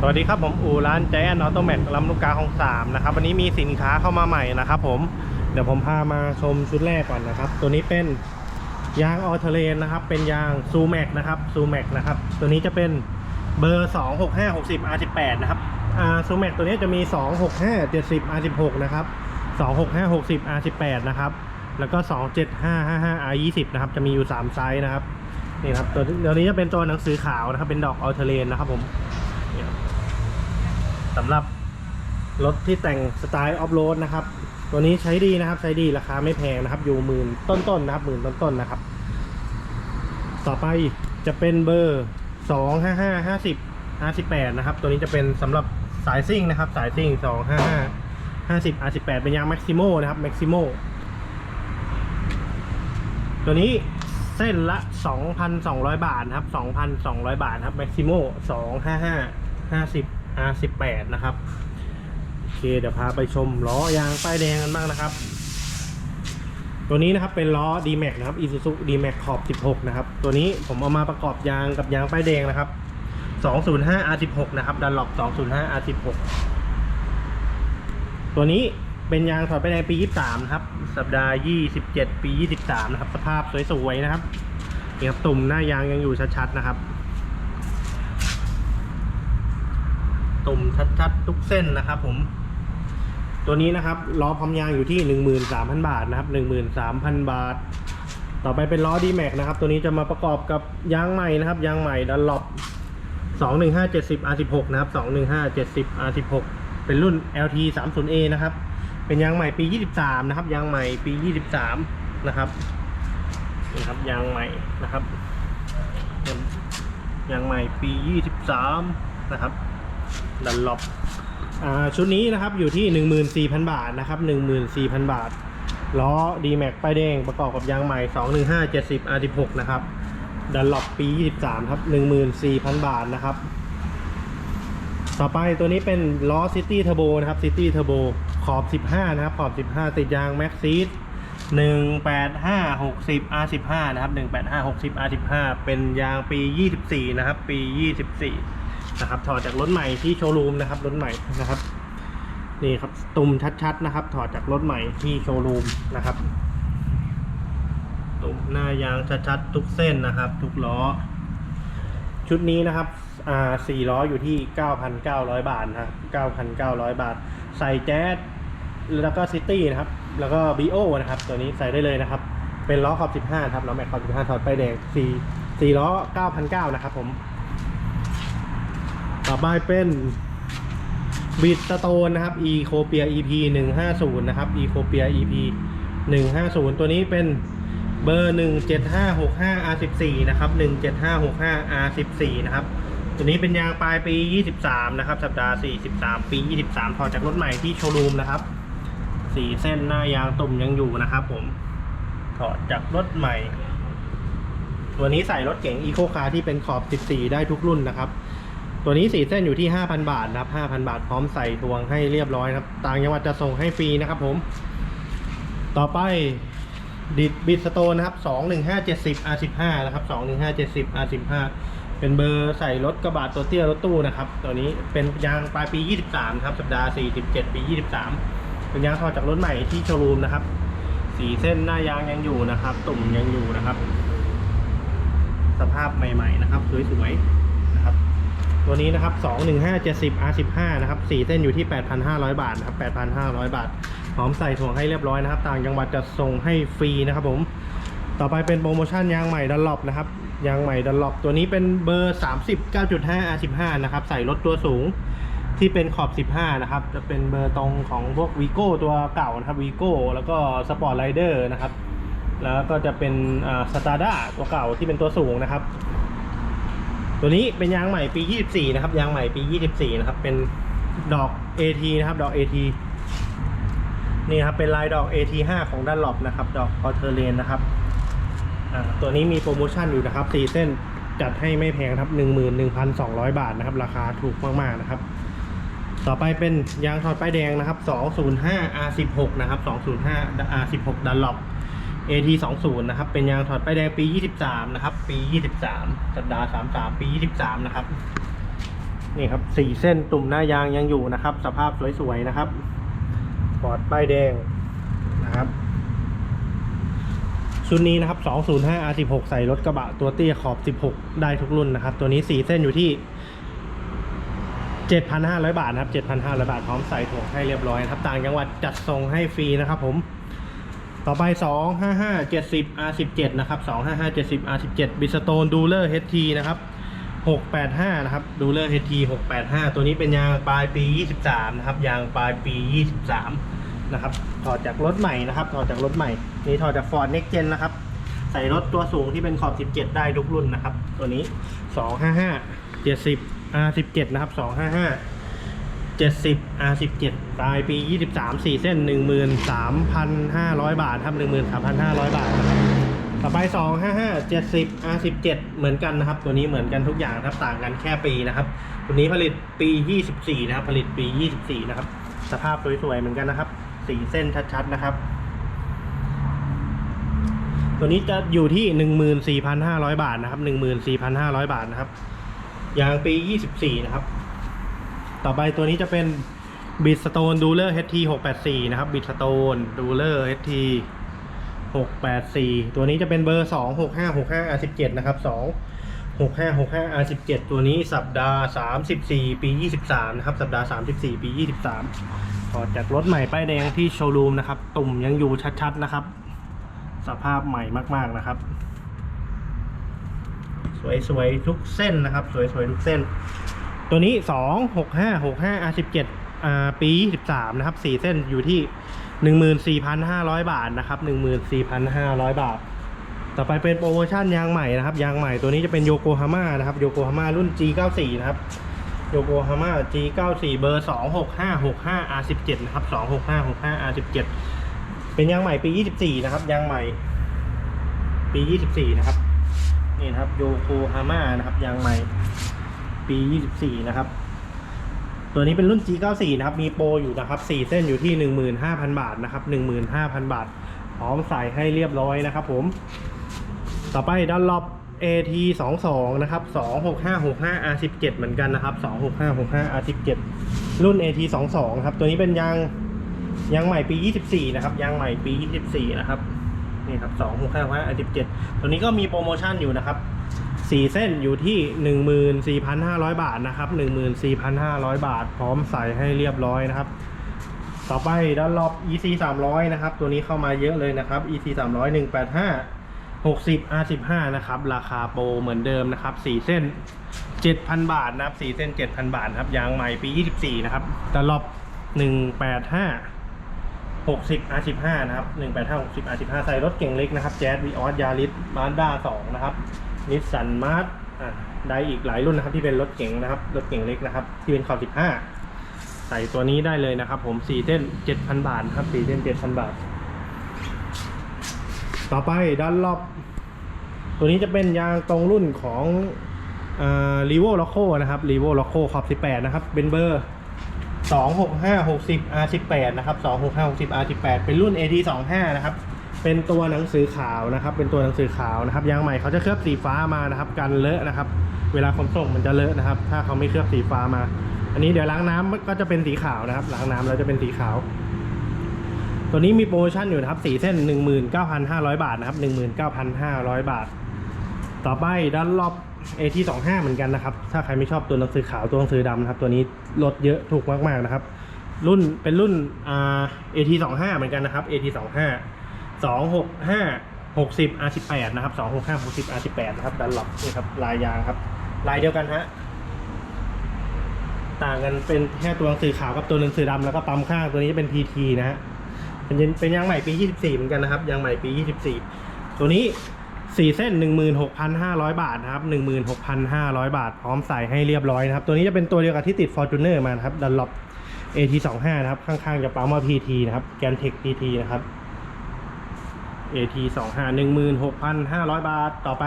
สวัสดีครับผมอู่ร้านแจนออโตแมทลำลูกกาของสามนะครับวันนี้มีสินค้าเข้ามาใหม่นะครับผมเดี๋ยวผมพามาชมชุดแรกก่อนนะครับ ตัวนี้เป็นยางออเทเลนนะครับ เป็นยางซูแม็กนะครับซูแม็กนะครับ ตัวนี้จะเป็นเบอร์ 265 60 R18 นะครับอ่าซูแม็กตัวนี้จะมี 265 70 R16 นะครับ 265 60 R18 นะครับ แล้วก็ 275 55 R20 นะครับ จะมีอยู่ 3 ไซส์นะครับ นี่ครับ ตัวตัวนี้จะเป็นตัวหนังสือขาวนะครับ เป็นดอกออเทเลนนะครับผม สำหรับรถที่แต่งสไตล์ออฟโรดนะครับ ตัวนี้ใช้ดีนะครับ ใช้ดีราคาไม่แพงนะครับ อยู่หมื่นต้นๆนะครับหมื่นต้นๆนะครับ ต่อไปจะเป็นเบอร์สองห้าห้าห้าสิบห้าสิบแปดนะครับ ตัวนี้จะเป็นสำหรับสายซิ่งนะครับ สายซิ่งสองห้าห้าห้าสิบอาสิบแปดเป็นยางแม็กซิโมนะครับแม็กซิโมตัวนี้เส้นละ 2,200 บาทนะครับ 2,200 บาทครับ แม็กซิโม255 50 R18 นะครับ โอเค เดี๋ยวพาไปชมล้อยางป้ายแดงกันบ้างนะครับ ตัวนี้นะครับเป็นล้อ D-Max นะครับ Isuzu D-Max ขอบ 16 นะครับ ตัวนี้ผมเอามาประกอบยางกับยางป้ายแดงนะครับ 205 R16 นะครับดันหลบ205 R16 ตัวนี้เป็นยางถอดป้ายแดงปี 23 นะครับ สัปดาห์ 27 ปี 23 นะครับ สภาพสวยๆนะครับนี่ครับตุ่มหน้ายางยังอยู่ชัดๆนะครับ ตุ่มชัดๆ ทุกเส้นนะครับผม ตัวนี้นะครับล้อพร้อมยางอยู่ที่ 13,000 บาทนะครับ 13,000 บาท ต่อไปเป็นล้อ D-Max นะครับ ตัวนี้จะมาประกอบกับยางใหม่นะครับ ยางใหม่ดันหลบ215 70 R16 นะครับ215 70 R16 เป็นรุ่น LT 30A นะครับ เป็นยางใหม่ปี 23 นะครับ ยางใหม่ปี 23 นะครับนี่ครับยางใหม่นะครับยางใหม่ปี 23 นะครับ ดันล็อบอ่าชุดนี้นะครับอยู่ที่ 14,000 บาทนะครับ14,000 บาทล้อ D-Max ป้ายแดงประกอบกับยางใหม่ 215 70 R16 นะครับดันล็อบปี 23 ครับ 14,000 บาทนะครับ ต่อไปตัวนี้เป็นล้อ City Turbo นะครับ City Turbo ขอบ 15 นะครับ ขอบ 15 ติดยาง Max Seat 185 60 R15 นะครับ 185 60 R15 เป็นยางปี 24 นะครับ ปี 24 นะครับ ถอดจากรถใหม่ที่โชว์รูมนะครับรถใหม่นะครับ นี่ครับตุ่มชัดๆนะครับ ถอดจากรถใหม่ที่โชว์รูมนะครับ ตุ่มหน้ายางชัดๆทุกเส้นนะครับ ทุกล้อ ชุดนี้นะครับอ่าสี่ล้ออยู่ที่ 9,900 บาทนะครับ9,900 บาท ใส่แจ๊สแล้วก็ซิตี้นะครับ แล้วก็บีโอนะครับ ตัวนี้ใส่ได้เลยนะครับ เป็นล้อขอบ 15 ครับล้อแม็กขอบ 15 ถอดไปแดง4 4ล้อ 9,900 นะครับผม ต่อไปเป็นบิดสโตนนะครับ e c o p i a EP 150 นะครับ e c o p i a EP 150 ตัวนี้เป็นเบอร์ 17565 R14 นะครับ 17565 R14 นะครับ ตัวนี้เป็นยางปลายปี 23 นะครับ สัปดาห์ 43 ปี 23 ถอดจากรถใหม่ที่โชว์รูมนะครับสีเส้นหน้ายางตุ่มยังอยู่นะครับผม ถอดจากรถใหม่ ตัวนี้ใส่รถเก๋ง Eco Car ที่เป็นขอบ 14 ได้ทุกรุ่นนะครับ ตัวนี้สีเส้นอยู่ที่ 5,000 บาทนะครับ 5,000 บาทพร้อมใส่ทวงให้เรียบร้อยนะครับ ต่างจังหวัดจะส่งให้ฟรีนะครับผม ต่อไปดิดบิดสโตนนะครับ21570 R15 นะครับ21570 R15 เป็นเบอร์ใส่รถกระบะตัวเตี้ยรถตู้นะครับ ตัวนี้เป็นยางปลายปี 23 ครับ สัปดาห์ 47 ปี 23 เป็นยางถอดจากรถใหม่ที่โชว์รูมนะครับ สีเส้นหน้ายางยังอยู่นะครับ ตุ่มยังอยู่นะครับ สภาพใหม่ ๆ นะครับ สวยๆ ตัวนี้นะครับ 21570 R15 นะครับสีเส้นอยู่ที่ 8,500 บาทนะครับ 8,500 บาทพร้อมใส่ถ่วงให้เรียบร้อยนะครับ ต่างจังหวัดจะส่งให้ฟรีนะครับผม ต่อไปเป็นโปรโมชั่นยางใหม่ดันล o ปนะครับ ยางใหม่ดันล o ปตัวนี้เป็นเบอร์ 39.5 R15 นะครับ ใส่รถตัวสูงที่เป็นขอบ 15 นะครับ จะเป็นเบอร์ตรงของพวกวีโก้ตัวเก่านะครับวีโก้แล้วก็สปอร์ตไรเดอร์นะครับ แล้วก็จะเป็นสตาร์ด้าตัวเก่าที่เป็นตัวสูงนะครับ ตัวนี้เป็นยางใหม่ปี 24 นะครับ ยางใหม่ปี 24 นะครับ เป็นดอก AT นะครับ ดอก AT นี่ครับ เป็นลายดอก AT5 ของด้านหลบนะครับ ดอกคอเทเลนนะครับ ตัวนี้มีโปรโมชั่นอยู่นะครับ 4 เส้นจัดให้ไม่แพงครับ 11,200 บาทนะครับ ราคาถูกมากๆนะครับ ต่อไปเป็นยางถอดป้ายแดงนะครับ 205 R16 นะครับ 205 R16 ดันหลบ AT 20นะครับ เป็นยางถอดป้ายแดงปี 23 นะครับ ปี 23 สัปดาห์ 33 ปี 23 นะครับ นี่ครับสี่เส้นตุ่มหน้ายางยังอยู่นะครับ สภาพสวยๆนะครับปอดป้ายแดงนะครับชุดนี้นะครับ 205 R16 ใส่รถกระบะตัวเตี้ยขอบ 16 ได้ทุกรุ่นนะครับ ตัวนี้ 4 เส้นอยู่ที่ 7,500 บาทนะครับ 7,500 บาทพร้อมใส่ถ่วงให้เรียบร้อยนะครับ ต่างจังหวัดจัดส่งให้ฟรีนะครับผม ต่อไป 255 70 R17 นะครับ 255 70 R17 บิสโตนดูเลอร์ HT นะครับ 685 นะครับดูเลอร์ HT 685 ตัวนี้เป็นยางปลายปี 23 นะครับ ยางปลายปี 23 นะครับ ถอดจากรถใหม่นะครับ ถอดจากรถใหม่ นี่ถอดจาก Ford Next Gen นะครับ ใส่รถตัวสูงที่เป็นขอบ 17 ได้ทุกรุ่นนะครับ ตัวนี้ 255 70 R17 นะครับ 255 70 R17 ปลายปี 23 4 เส้น 13,500 บาทครับ13,500 บาทนะครับต่อไป 255 70 R17 เหมือนกันนะครับ ตัวนี้เหมือนกันทุกอย่างครับต่างกันแค่ปีนะครับ ตัวนี้ผลิตปี 24 นะครับ ผลิตปี 24 นะครับ สภาพสวยๆเหมือนกันนะครับสีเส้นชัดๆนะครับ ตัวนี้จะอยู่ที่ 14,500 บาทนะครับ 14,500 บาทนะครับ ยางปี 24 นะครับ ต่อไปตัวนี้จะเป็นบิดสโตนดูเลอร์ HT 684 นะครับบิดสโตนดูเลอร์ HT 684 ตัวนี้จะเป็นเบอร์ 26565 R17 นะครับ 26565 R17 ตัวนี้สัปดาห์ 34 ปี 23 นะครับ สัปดาห์ 34 ปี 23ถอจากรถใหม่ป้ายแดงที่โชว์รูมนะครับ ตุ่มยังอยู่ชัดๆนะครับ สภาพใหม่มากๆนะครับ สวยๆทุกเส้นนะครับ สวยๆทุกเส้น ตัวนี้ 2 6 5 6 5 R17 อ่าปี23นะครับ 4 เส้นอยู่ที่ 14,500 บาทนะครับ 14,500 บาท ต่อไปเป็นโปรโมชั่นยางใหม่นะครับ ยางใหม่ตัวนี้จะเป็นโยโกฮาม่านะครับโยโกฮาม่ารุ่น G94 นะครับโยโกฮาม่า G94 เบอร์ 26565 R17 นะครับ 26565 R17 เป็นยางใหม่ปี 24 นะครับ ยางใหม่ ปี 24 นะครับ นี่นะครับโยโกฮาม่านะครับ ยางใหม่ ปี 24 นะครับ ตัวนี้เป็นรุ่น G94 นะครับ มีโปรอยู่นะครับ 4 เส้นอยู่ที่ 15,000 บาทนะครับ 15,000 บาท พร้อมใส่ให้เรียบร้อยนะครับผม ต่อไปดันล็อบ AT 22 นะครับ 26565 R17 เหมือนกันนะครับ 26565 R17 รุ่น AT 22 ครับ ตัวนี้เป็นยางยางใหม่ปี 24 นะครับ ยางใหม่ปี 24 นะครับ นี่ครับ 26565 R17 ตัวนี้ก็มีโปรโมชั่นอยู่นะครับ สี่เส้นอยู่ที่ 14,500 บาทนะครับ 14,500 บาท พร้อมใส่ให้เรียบร้อยนะครับ ต่อไปด้านรอบ EC 300นะครับ ตัวนี้เข้ามาเยอะเลยนะครับ EC 300 185 60 R15 นะครับ ราคาโปรเหมือนเดิมนะครับ4เส้น 7,000 บาทนะครับ4เส้น 7,000 บาทครับ ยางใหม่ปี 24 นะครับด้านรอบ 185 60 R15 นะครับ185 60 R15 ใส่รถเก่งเล็กนะครับแจ๊สวีออสยาริสมาด้า2นะครับ นิสสันมาร์ทอะได้อีกหลายรุ่นนะครับที่เป็นรถเก๋งนะครับ รถเก๋งเล็กนะครับ ที่เป็นขอบ15 ใส่ตัวนี้ได้เลยนะครับ ผม4เส้น7,000 บาทครับ4เส้น7,000 บาท ต่อไปด้านรอบ ตัวนี้จะเป็นยางตรงรุ่นของรีโวล็อกโคนะครับรีโวล็อกโคขอบ18 นะครับ เป็นเบอร์ 265 60 R18 นะครับ 265 60 R18 เป็นรุ่น AT 25 นะครับ เป็นตัวหนังสือขาวนะครับ เป็นตัวหนังสือขาวนะครับยางใหม่เขาจะเคลือบสีฟ้ามานะครับกันเลอะนะครับ เวลาขนส่งมันจะเลอะนะครับ ถ้าเขาไม่เคลือบสีฟ้ามา อันนี้เดี๋ยวล้างน้ำก็จะเป็นสีขาวนะครับ ล้างน้ำแล้วจะเป็นสีขาว ตัวนี้มีโปรโมชั่นอยู่นะครับสีเส้น 19,500 บาทนะครับ 19,500 บาท ต่อไปด้านรอบ AT 25 เหมือนกันนะครับ ถ้าใครไม่ชอบตัวหนังสือขาวตัวหนังสือดำนะครับ ตัวนี้ลดเยอะถูกมากๆนะครับ รุ่นเป็นรุ่นอ AT 25 เหมือนกันนะครับ AT 25 265 60 R18 นะครับ265 60 R18 นะครับดันหลอกนี่ครับลายยางครับ ลายเดียวกันฮะต่างกันเป็นแค่ตัวหนังสือขาวกับตัวหนังสือดำแล้วก็ปั๊มข้างตัวนี้จะเป็น PT นะฮะเป็นเป็นยางใหม่ปี 24 เหมือนกันนะครับยางใหม่ปี 24 ตัวนี้4เส้น 16,500 บาทนะครับ 16,500 บาท พร้อมใส่ให้เรียบร้อยนะครับ ตัวนี้จะเป็นตัวเดียวกับที่ติด Fortuner มานะครับดันล็อป AT25 นะครับ ข้างๆจะปั๊มว่า PT นะครับแกนเทค PT นะครับ AT25 16,500 บาทต่อไป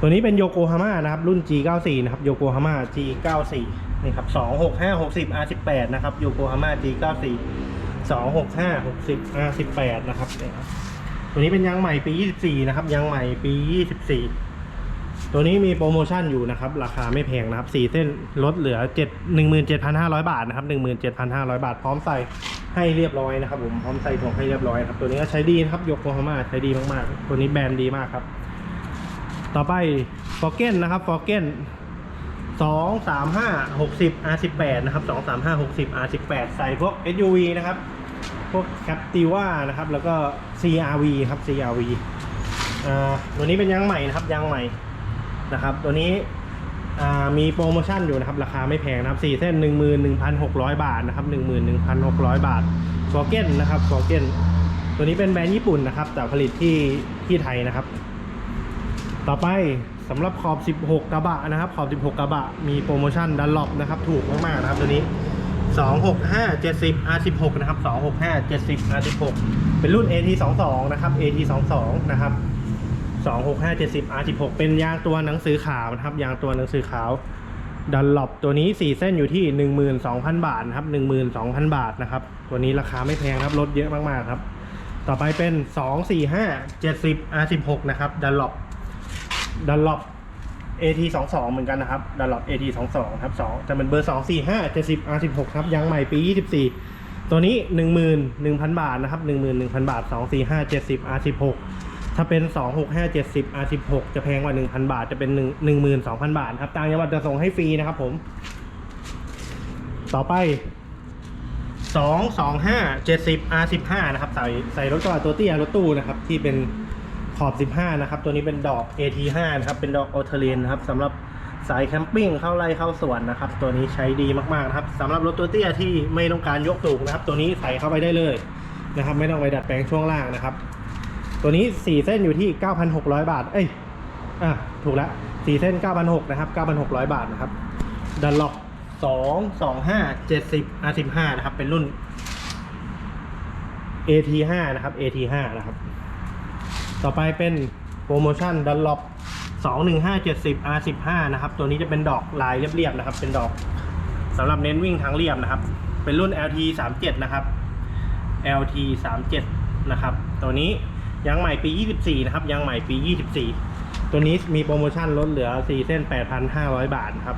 ตัวนี้เป็นโยโกฮาม่านะครับ รุ่น G94 นะครับโยโกฮาม่า G94 นี่ครับ265 60 R18 นะครับโยโกฮาม่า G94 265 60 R18 นะครับนี่ครับตัวนี้เป็นยางใหม่ปี 24 นะครับยางใหม่ปี 24 ตัวนี้มีโปรโมชั่นอยู่นะครับ ราคาไม่แพงนะครับสี่เส้นลดเหลือ 7 17,500 บาทนะครับ 17,500 บาทพร้อมใส่ ให้เรียบร้อยนะครับ ผมพร้อมใส่ถ่วงให้เรียบร้อยครับตัวนี้ก็ใช้ดีนะครับยกโคฮาม่าใช้ดีมากๆ ตัวนี้แบรนด์ดีมากครับ ต่อไปฟอร์เกนนะครับฟอร์เกนสองสามห้าหกสิบ R สิบแปดนะครับสองสามห้าหกสิบ R สิบแปดใส่พวก SUV นะครับ พวก Captiva นะครับ แล้วก็ CRV ครับ CRV อ่าตัวนี้เป็นยางใหม่นะครับ ยางใหม่นะครับ ตัวนี้ มีโปรโมชั่นอยู่นะครับ ราคาไม่แพงนะครับ4เส้น 11,600 บาทนะครับ 11,600 บาทฟอร์เกนนะครับฟอร์เกนตัวนี้เป็นแบรนด์ญี่ปุ่นนะครับ แต่ผลิตที่ที่ไทยนะครับ ต่อไปสำหรับขอบ 16 กระบะนะครับ ขอบ 16 กระบะ มีโปรโมชั่นดันล็อกนะครับ ถูกมากๆนะครับ ตัวนี้ 265 70 R16 นะครับ 265 70 R16 เป็นรุ่น AT 22 นะครับ AT 22 นะครับ 265 70 R16 เป็นยางตัวหนังสือขาวนะครับ ยางตัวหนังสือขาวดันหลบตัวนี้ 4 เส้นอยู่ที่ 12,000 บาทนะครับ 12,000 บาทนะครับ ตัวนี้ราคาไม่แพงครับลดเยอะมากๆครับ ต่อไปเป็น 245 70 R16 นะครับดันหลบดันหลบ AT 2 2 เหมือนกันนะครับดันหลบ AT 2 2 ครับ2จะเป็นเบอร์ 2 4 5 70 R 16 ครับยางใหม่ปี 24 ตัวนี้ 11,000 บาทนะครับ 11,000 บาท 2 4 5 70 R 16 ถ้าเป็น 2 6 5 70 R 16 จะแพงกว่า 1,000 บาท จะเป็น 1 12,000 บาทครับต่างจังหวัดจะส่งให้ฟรีนะครับผม ต่อไป 2 2 5 70 R 15 นะครับใส่ใส่รถกระบะตัวเตี้ยรถตู้นะครับ ที่เป็นขอบ 15 นะครับ ตัวนี้เป็นดอก AT5 นะครับ เป็นดอกออเทเรนนะครับสำหรับสายแคมปิ้งเข้าไร่เข้าสวนนะครับ ตัวนี้ใช้ดีมากๆนะครับสำหรับรถตัวเตี้ยที่ไม่ต้องการยกสูงนะครับ ตัวนี้ใส่เข้าไปได้เลยนะครับ ไม่ต้องไปดัดแปลงช่วงล่างนะครับ ตัวนี้ 4 เส้นอยู่ที่ 9,600 บาท เอ้ย อะ ถูกแล้ว4เส้น 9,600นะครับ 9,600 บาทนะครับ ดันล็อก 2 2 5 70 R15 นะครับ เป็นรุ่น AT5 นะครับ AT5 นะครับ ต่อไปเป็นโปรโมชั่นดันล็อบ21570 R15 นะครับ ตัวนี้จะเป็นดอกลายเรียบๆนะครับ เป็นดอกสำหรับเน้นวิ่งทางเรียบนะครับ เป็นรุ่น LT 37 นะครับ LT 37 นะครับ ตัวนี้ ยางใหม่ปี 24 นะครับ ยางใหม่ปี 24 ตัวนี้มีโปรโมชั่นลดเหลือ 4 เส้น 8,500 บาทครับ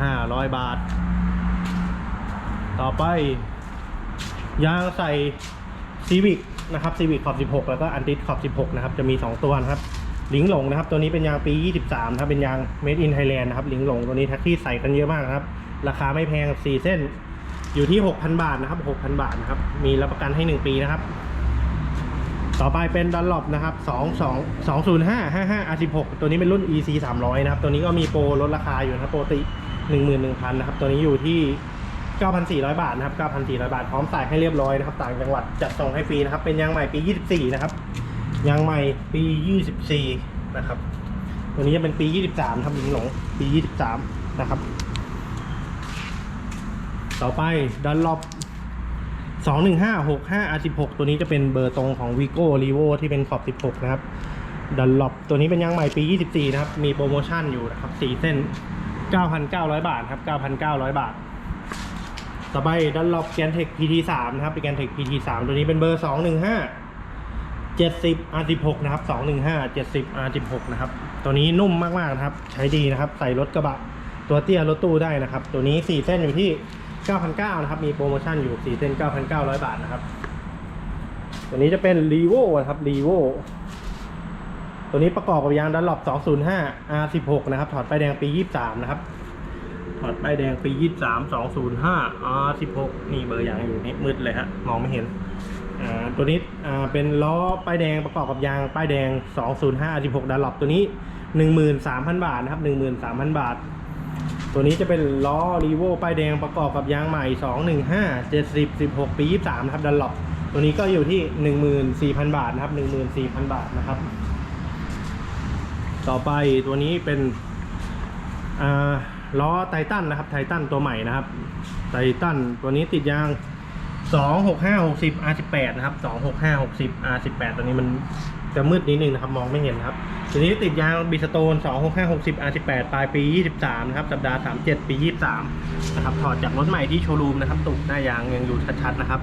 8,500 บาท ต่อไป ยางใส่ซีวิกนะครับซีวิกขอบ 16 แล้วก็อันติสขอบ 16 นะครับ จะมี 2 ตัวนะครับ ลิงหลงนะครับ ตัวนี้เป็นยางปี 23 นะครับ เป็นยาง made in Thailand นะครับ ลิงหลงตัวนี้แท็กซี่ใส่กันเยอะมากนะครับ ราคาไม่แพง 4 เส้น อยู่ที่ 6,000 บาทนะครับ 6,000 บาทนะครับ มีรับประกันให้ 1 ปีนะครับ ต่อไปเป็นดันล็อบนะครับ2 2 205 55 R16 ตัวนี้เป็นรุ่น EC 300นะครับ ตัวนี้ก็มีโปรลดราคาอยู่นะครับปกติ 11,000 นะครับ ตัวนี้อยู่ที่ 9,400 บาทนะครับ 9,400 บาท พร้อมใส่ให้เรียบร้อยนะครับ ต่างจังหวัดจัดส่งให้ฟรีนะครับ เป็นยางใหม่ปี 24 นะครับ ยางใหม่ปี 24 นะครับ ตัวนี้จะเป็นปี 23ครับหลิงหลง ปี 23 นะครับ ต่อไปดันล็อ 21565 R16 ตัวนี้จะเป็นเบอร์ตรงของ Vigo r e v o ที่เป็นขอบ 16 นะครับดันล็อบตัวนี้เป็นยางใหม่ปี 24 นะครับ มีโปรโมชั่นอยู่นะครับ 4 เส้น 9,900 บาทครับ 9,900 บาท ต่อไปดันล็อบแกนเทค PT3 นะครับ เป็นแกนเทค PT3 ตัวนี้เป็นเบอร์ 215 70 R16 นะครับ 215 70 R16 นะครับ ตัวนี้นุ่มมากๆนะครับ ใช้ดีนะครับ ใส่รถกระบะ ตัวเตี้ยรถตู้ได้นะครับ ตัวนี้ 4 เส้นอยู่ที่ 9,900นะครับ มีโปรโมชั่นอยู่ 4 เส้น 9,900 บาทนะครับ ตัวนี้จะเป็น r e v o นะครับ r e v o ตัวนี้ประกอบกับยางดันล็อบ205 R16 นะครับ ถอดป้ายแดงปี 23 นะครับ ถอดป้ายแดงปี 23 205 R16 นี่เบอร์ยางอยู่นี่มืดเลยฮะ มองไม่เห็นอ่าตัวนี้อ่าเป็นล้อป้ายแดงประกอบกับยางป้ายแดง 205 R16 ดันล็อบตัวนี้ 13,000 บาทนะครับ 13,000 บาท ตัวนี้จะเป็นล้อรีโวป้ายแดงประกอบกับยางใหม่ 215 70 16 ปี 23ครับดันล็อบตัวนี้ก็อยู่ที่ 14,000 บาทนะครับ 14,000 บาทนะครับ ต่อไปตัวนี้เป็นอ่าล้อไททันนะครับไททันตัวใหม่นะครับไททันตัวนี้ติดยาง 265 60 R18 นะครับ 265 60 R18 ตัวนี้มัน จะมืดนิดนึงนะครับ มองไม่เห็นนะครับตัวนี้ติดยางบิสโตน 265 60 R18 ปลายปี 23 นะครับ สัปดาห์ 37 ปี 23 นะครับ ถอดจากรถใหม่ที่โชว์รูมนะครับ ตุกหน้ายางยังอยู่ชัดๆนะครับ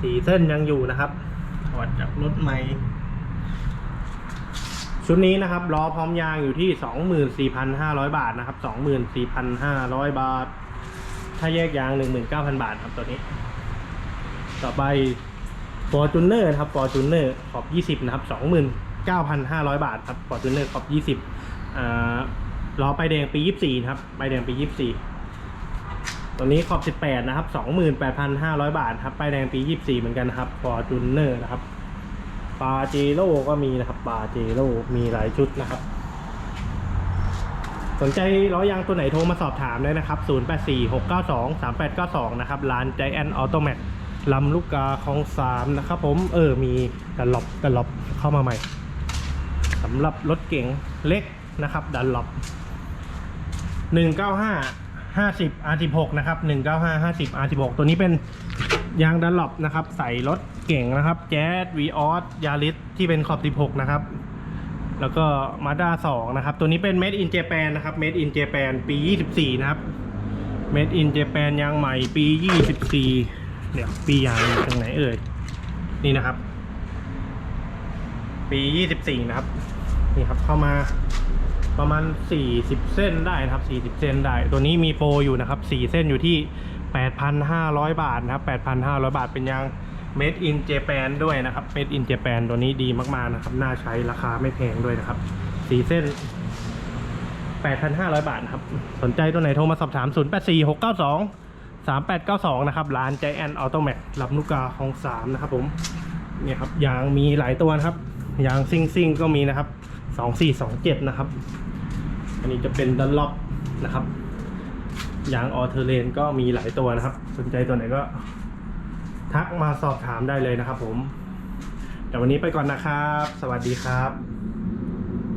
สีเส้นยังอยู่นะครับ ถอดจากรถใหม่ ชุดนี้นะครับล้อพร้อมยางอยู่ที่ 24,500 บาทนะครับ 24,500 บาท ถ้าแยกยาง 19,000 บาทครับตัวนี้ ต่อไป Fortuner นะครับ Fortuner ขอบ 20 นะครับ 29,500 บาทครับ Fortuner ขอบ 20อ่าล้อไปแดงปี 24 นะครับไปแดงปี 24 ตัวนี้ขอบ 18 นะครับ 28,500 บาทครับไปแดงปี 24 เหมือนกันนะครับ Fortuner นะครับปาเจโร่ก็มีนะครับปาเจโร่มีหลายชุดนะครับ สนใจล้อยางตัวไหนโทรมาสอบถามได้นะครับ 0846923892 นะครับร้าน Giant Auto m a t ลำลูกกาของสามนะครับผมเออมีดันล็อบดันล็อบเข้ามาใหม่สำหรับรถเก๋งเล็กนะครับดันล็อบ195 50 R16 นะครับ195 50 R16 ตัวนี้เป็นยางดันล็อบนะครับ ใส่รถเก่งนะครับ แจ๊สวีออสยาริสที่เป็นขอบ 16 นะครับ แล้วก็มาด้า2นะครับ ตัวนี้เป็น Made in Japan นะครับ Made in Japan ปี 24 นะครับ Made in Japan ยางใหม่ปี 24 เดี๋ยวปียางอยู่ตรงไหนเอ่ยนี่นะครับ ปี 24 นะครับ นี่ครับเข้ามาประมาณ 40 เส้นได้นะครับ 40 เส้นได้ ตัวนี้มีโปรอยู่นะครับ 4 เส้นอยู่ที่ 8,500 บาทนะครับ 8,500 บาทเป็นยาง Made in Japan ด้วยนะครับ Made in Japan ตัวนี้ดีมากๆนะครับ น่าใช้ราคาไม่แพงด้วยนะครับ 4 เส้น 8,500 บาทครับ สนใจตัวไหนโทรมาสอบถาม 084692 3892 นะครับ ร้าน Giant Auto Max รับนุกาของ3นะครับผมเนี่ยครับยางมีหลายตัวนะครับยางซิ่งซิ่งก็มีนะครับ 2427 นะครับ อันนี้จะเป็นดันล็อบนะครับยางออเทอร์เลนก็มีหลายตัวนะครับ สนใจตัวไหนก็ทักมาสอบถามได้เลยนะครับผมแต่วันนี้ไปก่อนนะครับ สวัสดีครับ